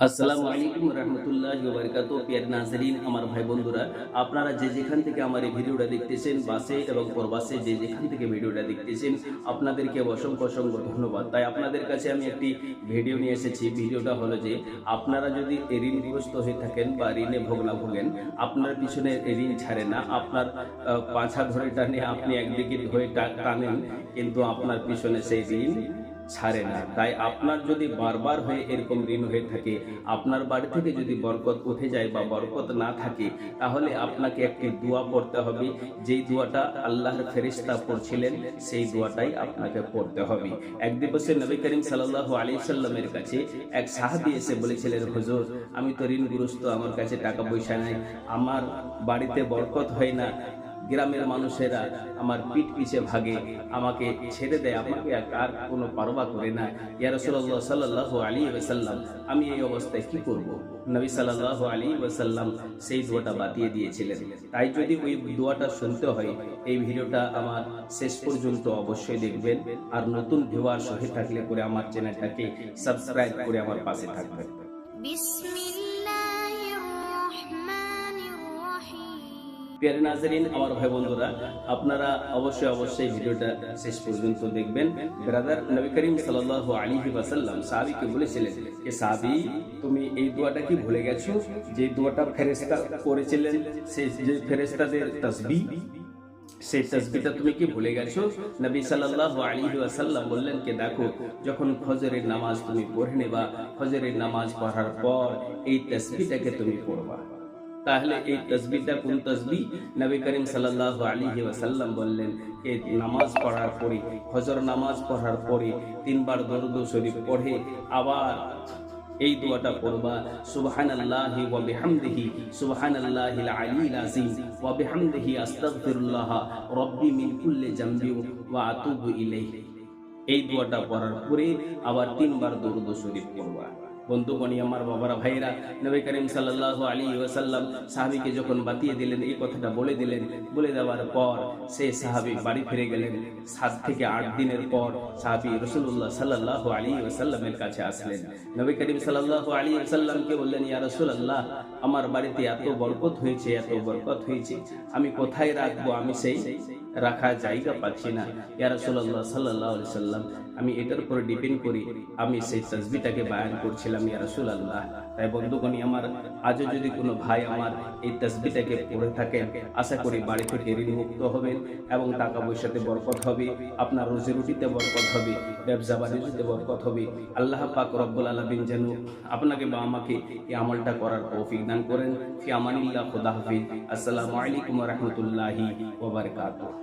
আসসালামু আলাইকুম রহমতুল্লাহ বারকাত পিয়ার নাজরিন আমার ভাই বন্ধুরা আপনারা যে যেখান থেকে আমার এই ভিডিওটা দেখতেছেন বাসে এবং প্রবাসে যে যেখান থেকে ভিডিওটা দেখতেছেন আপনাদেরকে অসংখ্য অসংখ্য ধন্যবাদ। তাই আপনাদের কাছে আমি একটি ভিডিও নিয়ে এসেছি। ভিডিওটা হলো যে আপনারা যদি ঋণগ্রস্ত হয়ে থাকেন বা ঋণে ভোগ না ভোগেন আপনার পিছনে ঋণ ছাড়ে না আপনার পাছা ধরে টানে আপনি একদিকে ধরে টানেন কিন্তু আপনার পিছনে সেই ঋণ ছাড়ে না। তাই আপনার যদি বারবার হয়ে এরকম ঋণ হয়ে থাকে, আপনার বাড়ি থেকে যদি বরকত উঠে যায় বা বরকত না থাকে, তাহলে আপনাকে একটি দোয়া পড়তে হবে। যেই দোয়াটা আল্লাহর ফেরিস্তা পড়ছিলেন, সেই দোয়াটাই আপনাকে পড়তে হবে। এক দিবসে নবী করিম সাল্লাহ আলী সাল্লামের কাছে এক সাহাবি এসে বলেছিলেন, হুজুর, আমি তো ঋণগ্রস্ত, আমার কাছে টাকা পয়সা নাই, আমার বাড়িতে বরকত হয় না গ্রামের মানুষেরা আমার পিঠ পিছে ভাগে, আমাকে ছেড়ে দেয়, আমাকে আর কোনো পারবা করে না। ইয়ার সাল্লাহ আলী ওসাল্লাম আমি এই অবস্থায় কি করব। নবী সাল্লাহ আলী ওসাল্লাম সেই দোয়াটা বাতিয়ে দিয়েছিলেন। তাই যদি ওই দোয়াটা শুনতে হয়, এই ভিডিওটা আমার শেষ পর্যন্ত অবশ্যই দেখবেন। আর নতুন ভিউয়ার সহে থাকলে করে আমার চ্যানেলটাকে সাবস্ক্রাইব করে আমার পাশে থাকবেন। বিস্মি প্রিয় নাজরিন আমার ভাই বন্ধুরা, আপনারা অবশ্যই অবশ্যই ভিডিওটা শেষ পর্যন্ত দেখবেন। ব্রাদার নবী করিম সাল্লাল্লাহু আলাইহি ওয়াসাল্লাম সাহাবীকে বলেছিলেন যে, সাহাবী, তুমি এই দোয়াটা কি ভুলে গেছো? যে দোয়াটা ফেরেশতা করেছিলেন সেই যে ফেরেশতাদের তাসবিহ, সেই তসবিটা তুমি কি ভুলে গেছো? নবী সাল্লাল্লাহু আলাইহি ওয়াসাল্লাম বললেন যে দেখো, যখন ফজরের নামাজ তুমি পড়ে নেবা, ফজরের নামাজ পড়ার পর এই তসবিটাকে তুমি পড়বা। তাহলে এই তসবিটা কোন তসবি নবী করিম সাল্লাল্লাহু আলাইহি ওয়াসাল্লাম বললেন এই নামাজ পড়ার পরে, ফজর নামাজ পড়ার পরে তিনবার দরুদ শরীফ পড়ে, আবার এই দোয়াটা পড়বা, সুবহানাল্লাহি ওয়া বিহামদিহি, সুবহানাল্লাহিল আলিয়্যিল আযীম, ওয়া বিহামদিহি আস্তাগফিরুল্লাহ, রাব্বি মিন কুল্লি জামবি ওয়া আতুবু ইলাইহি। এই দোয়াটা পড়ার পরে আবার তিনবার দরুদ শরীফ পড়বা। বন্ধুগণী আমার বাবারা ভাইরা নবী করিম সাল্লাল্লাহু আলাইহি ওয়াসাল্লাম সাহাবীকে যখন বাতিয়ে দিলেন, এই কথাটা বলে দিলেন। বলে দেওয়ার পর সেই সাহাবী বাড়ি ফিরে গেলেন। সাত থেকে আট দিনের পর সাহাবী রাসূলুল্লাহ সাল্লাল্লাহু আলাইহি ওয়াসাল্লামের কাছে আসলেন। নবী করিম সাল্লাল্লাহু আলাইহি ওয়াসাল্লামকে বললেন, ইয়া রাসূলুল্লাহ, আমার বাড়িতে এত বরকত হয়েছে, এত বরকত হয়েছে। আমি কোথায় রাখব? আমি সেই রাখা জায়গা পাচ্ছি না। ইয়া রাসূলুল্লাহ সাল্লাল্লাহু আলাইহি সাল্লাম, আমি এটার উপর ডিপেন্ড করি। আমি সেই তাসবিহটাকে বায়ান করছিলাম, ইয়া রাসূলুল্লাহ। তাই বন্ধুগণই আমার, আজও যদি কোনো ভাই আমার এই তাসবিহটাকে পড়ে থাকেন আশা করি বাড়ি থেকে ঋণ মুক্ত হবেন এবং টাকা পয়সাতে বরকত হবে, আপনার রুজি রুটিতে বরকত হবে, ব্যবসা বাণিজ্যতে বরকত হবে। আল্লাহ পাক রব্বুল আলামিন যেন আপনাকে বা আমাকে এই আমলটা করার তৌফিক দান করেন। ফি আমানিল্লাহ, খুদা হাফিজ। আসসালামু আলাইকুম রহমতুল্লাহি বারাকাতুহু।